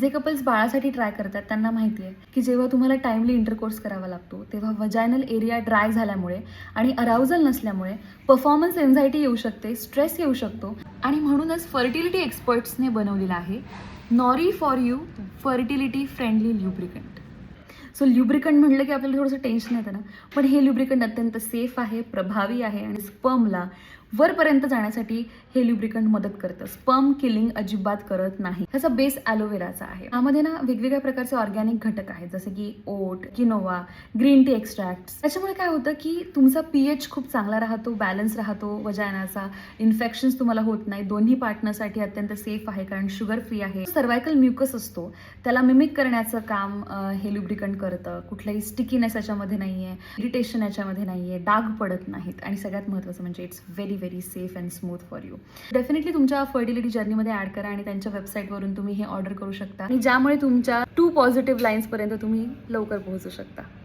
जे कपल्स बाळासाठी ट्राय करतात त्यांना माहिती आहे की जेव्हा तुम्हाला टाइमली इंटरकोर्स करावा लागतो तेव्हा वजायनल एरिया ड्राय झाल्यामुळे आणि अराउजल नसल्यामुळे परफॉर्मन्स एन्झायटी येऊ शकते स्ट्रेस येऊ शकतो आणि म्हणूनच फर्टिलिटी एक्सपर्ट्सने बनवलेलं आहे Nori for you fertility friendly lubricant so lubricant म्हटलं की आपल्याला थोडंसं टेन्शन येतं ना. पण हे ल्युब्रिकंट अत्यंत सेफ आहे प्रभावी आहे आणि स्पर्मला वरपर्यंत जाण्यासाठी हे ल्युब्रिकंट मदत करतं. स्पर्म किलिंग अजिबात करत नाही. ह्याचा बेस ॲलोवेराचा आहे. यामध्ये ना वेगवेगळ्या प्रकारचे ऑर्गॅनिक घटक आहेत. जसे की oat quinoa green tea extract त्याच्यामुळे काय होतं की तुमचा पीएच खूप चांगला राहतो बॅलन्स राहतो वजायनाचा इन्फेक्शन्स तुम्हाला होत नाही. दोन्ही पार्टनरसाठी अत्यंत सेफ आहे कारण शुगर फ्री आहे. सर्वायकल म्युकस असतो. त्याला मिमिक करण्याचं काम हे ल्युब्रिकंट करतं. कुठलाही स्टिकीनेस याच्यामध्ये नाही आहे इरिटेशन याच्यामध्ये नाही आहे डाग पडत नाहीत. आणि सगळ्यात महत्त्वाचं म्हणजे it's very very safe and smooth for you definitely तुमच्या फर्टिलिटी जर्नीमध्ये ॲड करा आणि त्यांच्या वेबसाईटवरून तुम्ही हे ऑर्डर करू शकता. आणि ज्यामुळे तुमच्या टू पॉझिटिव्ह लाईन्सपर्यंत तुम्ही लवकर पोहोचू शकता.